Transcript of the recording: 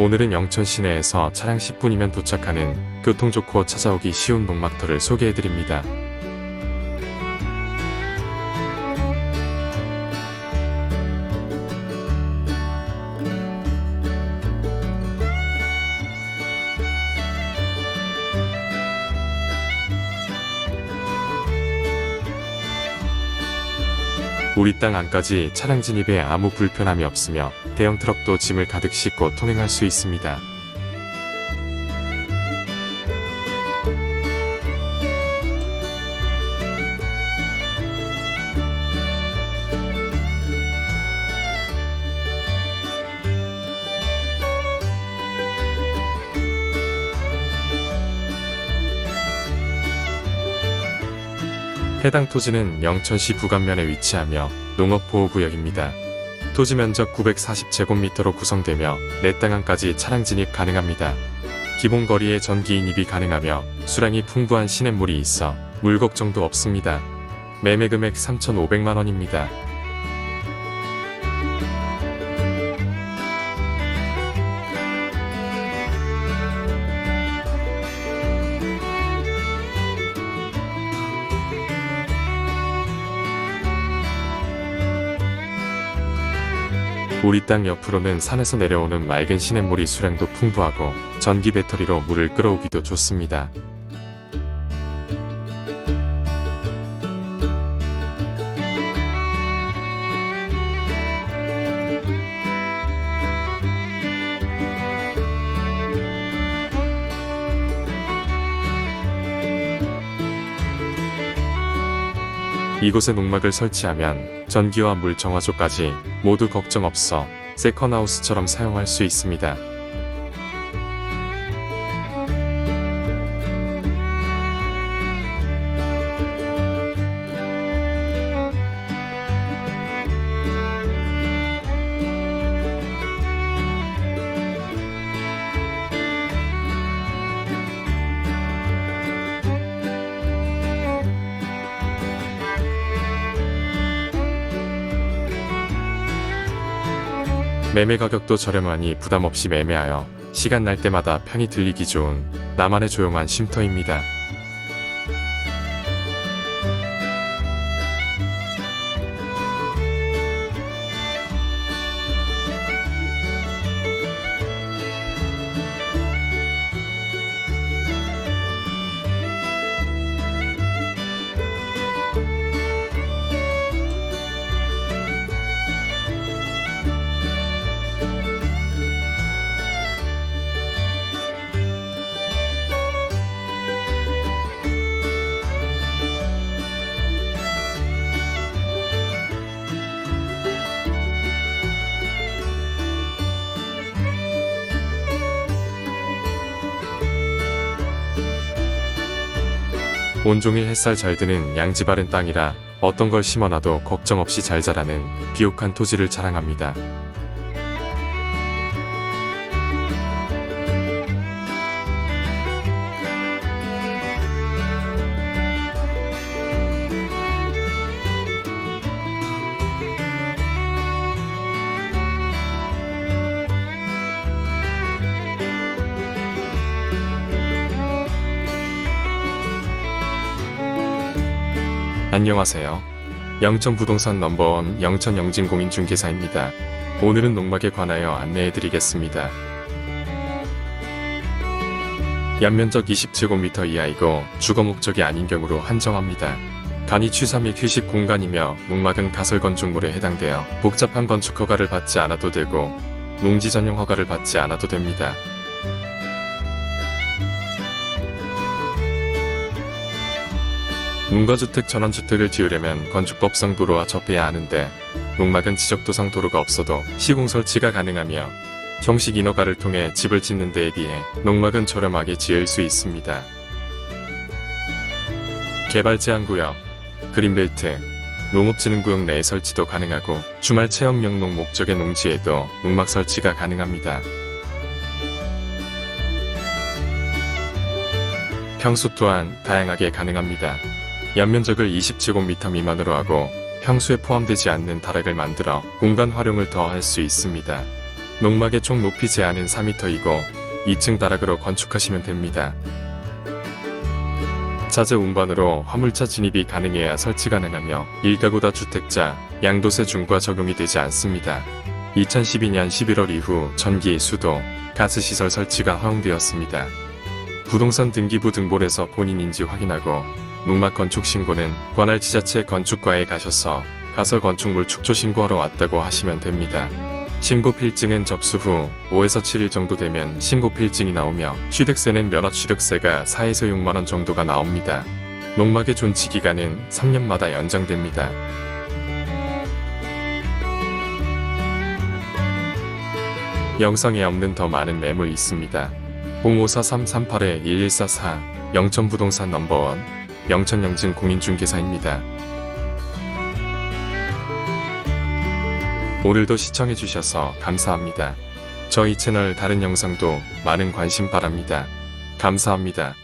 오늘은 영천 시내에서 차량 10분이면 도착하는 교통 좋고 찾아오기 쉬운 농막터를 소개해드립니다. 우리 땅 안까지 차량 진입에 아무 불편함이 없으며 대형 트럭도 짐을 가득 싣고 통행할 수 있습니다. 해당 토지는 영천시 부간면에 위치하며 농업보호구역입니다. 토지 면적 940제곱미터로 구성되며 내땅 안까지 차량 진입 가능합니다. 기본 거리에 전기 인입이 가능하며 수량이 풍부한 시냇물이 있어 물 걱정도 없습니다. 매매 금액 3,500만 원입니다. 우리 땅 옆으로는 산에서 내려오는 맑은 시냇물이 수량도 풍부하고 전기 배터리로 물을 끌어오기도 좋습니다. 이곳에 농막을 설치하면 전기와 물 정화조까지 모두 걱정 없어 세컨하우스처럼 사용할 수 있습니다. 매매 가격도 저렴하니 부담 없이 매매하여 시간 날 때마다 편히 들리기 좋은 나만의 조용한 쉼터입니다. 온종일 햇살 잘 드는 양지 바른 땅이라 어떤 걸 심어놔도 걱정 없이 잘 자라는 비옥한 토지를 자랑합니다. 안녕하세요. 영천 부동산 넘버원 영천 영진공인중개사입니다. 오늘은 농막에 관하여 안내해 드리겠습니다. 연면적 20제곱미터 이하이고 주거 목적이 아닌 경우로 한정합니다. 간이 취사 및 휴식 공간이며 농막은 가설 건축물에 해당되어 복잡한 건축 허가를 받지 않아도 되고 농지 전용 허가를 받지 않아도 됩니다. 문가주택 전원주택을 지으려면 건축법상 도로와 접해야 하는데 농막은 지적도상 도로가 없어도 시공 설치가 가능하며 정식 인허가를 통해 집을 짓는 데에 비해 농막은 저렴하게 지을 수 있습니다. 개발 제한 구역, 그린벨트, 농업진흥구역 내에 설치도 가능하고 주말 체험 영농 목적의 농지에도 농막 설치가 가능합니다. 평수 또한 다양하게 가능합니다. 연면적을 20제곱미터 미만으로 하고 평수에 포함되지 않는 다락을 만들어 공간 활용을 더할 수 있습니다. 농막의 총 높이 제한은 4m이고 2층 다락으로 건축하시면 됩니다. 자재 운반으로 화물차 진입이 가능해야 설치 가능하며 1가구 다주택자 양도세 중과 적용이 되지 않습니다. 2012년 11월 이후 전기, 수도, 가스 시설 설치가 허용되었습니다. 부동산 등기부 등본에서 본인인지 확인하고 농막 건축 신고는 관할 지자체 건축과에 가셔서 가설 건축물 축조 신고하러 왔다고 하시면 됩니다. 신고 필증은 접수 후 5에서 7일 정도 되면 신고 필증이 나오며 취득세는 면허 취득세가 4에서 6만 원 정도가 나옵니다. 농막의 존치 기간은 3년마다 연장됩니다. 영상에 없는 더 많은 매물 있습니다. 054-338-1144 영천부동산 넘버원 영천영진 공인중개사입니다. 오늘도 시청해주셔서 감사합니다. 저희 채널 다른 영상도 많은 관심 바랍니다. 감사합니다.